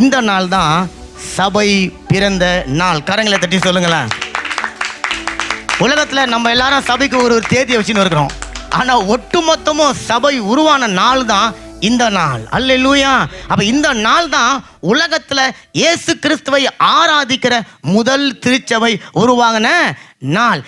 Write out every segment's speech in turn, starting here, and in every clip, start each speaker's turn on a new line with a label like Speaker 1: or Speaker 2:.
Speaker 1: இந்த நாள் தான் சபை பிறந்த நாள். கரங்களை தட்டி சொல்லுங்களேன். உலகத்தில் நம்ம எல்லாரும் சபைக்கு ஒரு ஒரு தேதியை வச்சுன்னு இருக்கிறோம். ஆனால் ஒட்டுமொத்தமும் சபை உருவான நாள் தான் இந்த நாள். அல்லேலூயா. அப்போ இந்த நாள் தான் உலகத்தில் இயேசு கிறிஸ்துவை ஆராதிக்கிற முதல் திருச்சபை உருவாகின நாள்.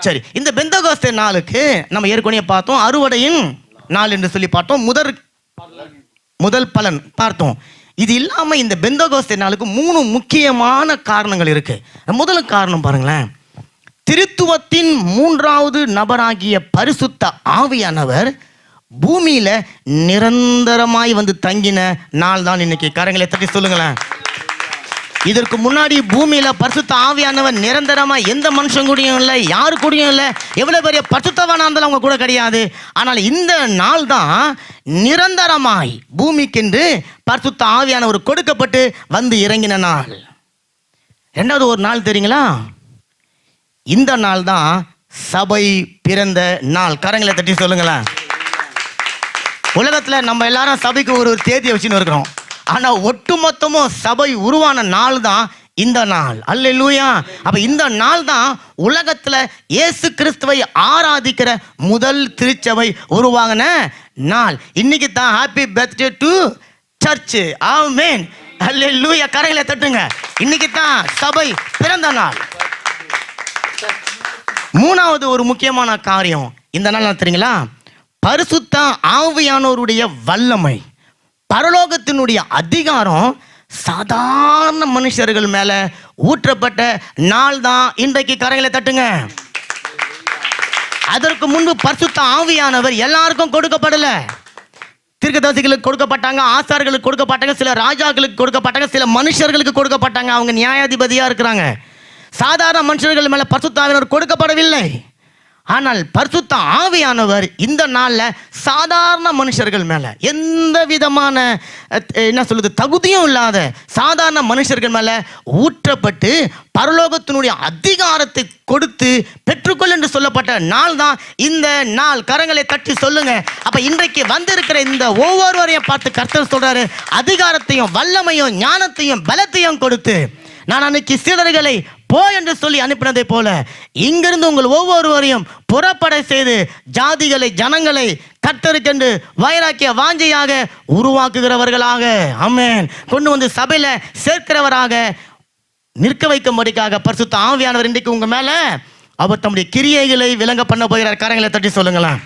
Speaker 1: சரி இந்த பெந்தகோஸ்தே நாளுக்கு நம்ம ஏற்கனவே பார்த்தோம் அறுவடையின் நாள் என்று சொல்லி பார்த்தோம். முதல் முதல் பலன் பார்த்தோம். இது இல்லாமல் இந்த பெந்தகோஸ்தே நாளுக்கு மூணு முக்கியமான காரணங்கள் இருக்கு. முதல் காரணம் பாருங்களேன். திருத்துவத்தின் மூன்றாவது நபராகிய பரிசுத்த ஆவியானவர் பூமியில நிரந்தரமாய் வந்து தங்கின நாள் தான் இன்னைக்கு. கரங்களை தட்டி சொல்லுங்களேன். இதற்கு முன்னாடி பூமியில பரிசுத்த ஆவியானவர் நிரந்தரமா எந்த மனுஷன் கூடயும் இல்லை யாரு கூடயும் இல்லை. எவ்வளவு பெரிய பரிசுத்தவானா இருந்தாலும் அவங்க கூட கிடையாது. ஆனால் இந்த நாள் தான் நிரந்தரமாய் பூமிக்கென்று பரிசுத்த ஆவியானவர் கொடுக்கப்பட்டு வந்து இறங்கின நாள். ரெண்டாவது ஒரு நாள் தெரியுங்களா? இந்த நாள் தான் சபை பிறந்த நாள். கரங்களை தட்டி சொல்லுங்களேன். உலகத்துல நம்ம எல்லாரும் சபைக்கு ஒரு ஒரு தேதியை வச்சுன்னு இருக்கிறோம். ஆனால் ஒட்டுமொத்தமும் சபை உருவான நாள் தான் இந்த நாள். அல்லேலூயா. அப்ப இந்த நாள் தான் உலகத்துல இயேசு கிறிஸ்துவை ஆராதிக்கிற முதல் திருச்சபை உருவாகின நாள். இன்னைக்கு தான் ஹாப்பி பர்த்டே டு சர்ச் அல்ல அல்லேலூயா. கரையில் தட்டுங்க. இன்னைக்கு தான் சபை பிறந்த நாள். மூணாவது ஒரு முக்கியமான காரியம் இந்த நாள் தெரியுங்களா? பரிசுத்த ஆவியானோருடைய வல்லமை. பரலோகத்தினுடைய அதிகாரம் சாதாரண மனுஷர்கள் மேல ஊற்றப்பட்ட நாள் தான் இன்றைக்கு கரைகளை தட்டுங்க. அதற்கு முன்பு பரிசுத்த ஆவியானவர் எல்லாருக்கும் கொடுக்கப்படல. தீர்க்கதரிசிகளுக்கு கொடுக்கப்பட்டாங்க ஆசார்களுக்கு கொடுக்கப்பட்டாங்க சில ராஜாக்களுக்கு கொடுக்கப்பட்டாங்க சில மனுஷர்களுக்கு கொடுக்கப்பட்டாங்க. அவங்க நியாயாதிபதியா இருக்கிறாங்க. சாதாரண மனுஷர்கள் மேல பரிசுத்த ஆவியானவர் கொடுக்கப்படவில்லை. ஆனால் பரிசுத்த ஆவியானவர் இந்த நாளில் சாதாரண மனுஷர்கள் மேலே எந்த விதமான என்ன சொல்லுது தகுதியும் இல்லாத சாதாரண மனுஷர்கள் மேலே ஊற்றப்பட்டு பரலோகத்தினுடைய அதிகாரத்தை கொடுத்து பெற்றுக்கொள் என்று சொல்லப்பட்ட நாள் தான் இந்த நாள். கரங்களை தட்டி சொல்லுங்க. அப்ப இன்றைக்கு வந்திருக்கிற இந்த ஒவ்வொருவரையும் பார்த்து கர்த்தர் சொல்றாரு அதிகாரத்தையும் வல்லமையும் ஞானத்தையும் பலத்தையும் கொடுத்து நான் அன்னைக்கு சீடர்களை போ என்று சொல்லி அனுப்பினதை போல இங்கிருந்து உங்கள் ஒவ்வொருவரையும் புறப்பட செய்து ஜாதிகளை ஜனங்களை கத்தருக்கென்று வைராக்கிய வாஞ்சையாக உருவாக்குகிறவர்களாக. ஆமென். கொண்டு வந்து சபையில சேர்க்கிறவராக நிற்க வைக்கும்படிக்காக பரிசுத்த ஆவியானவர் இன்றைக்கு உங்க மேல அவர் தம்முடைய கிரியைகளை விளங்க பண்ண போகிறார். கரங்களை தட்டி சொல்லுங்களேன்.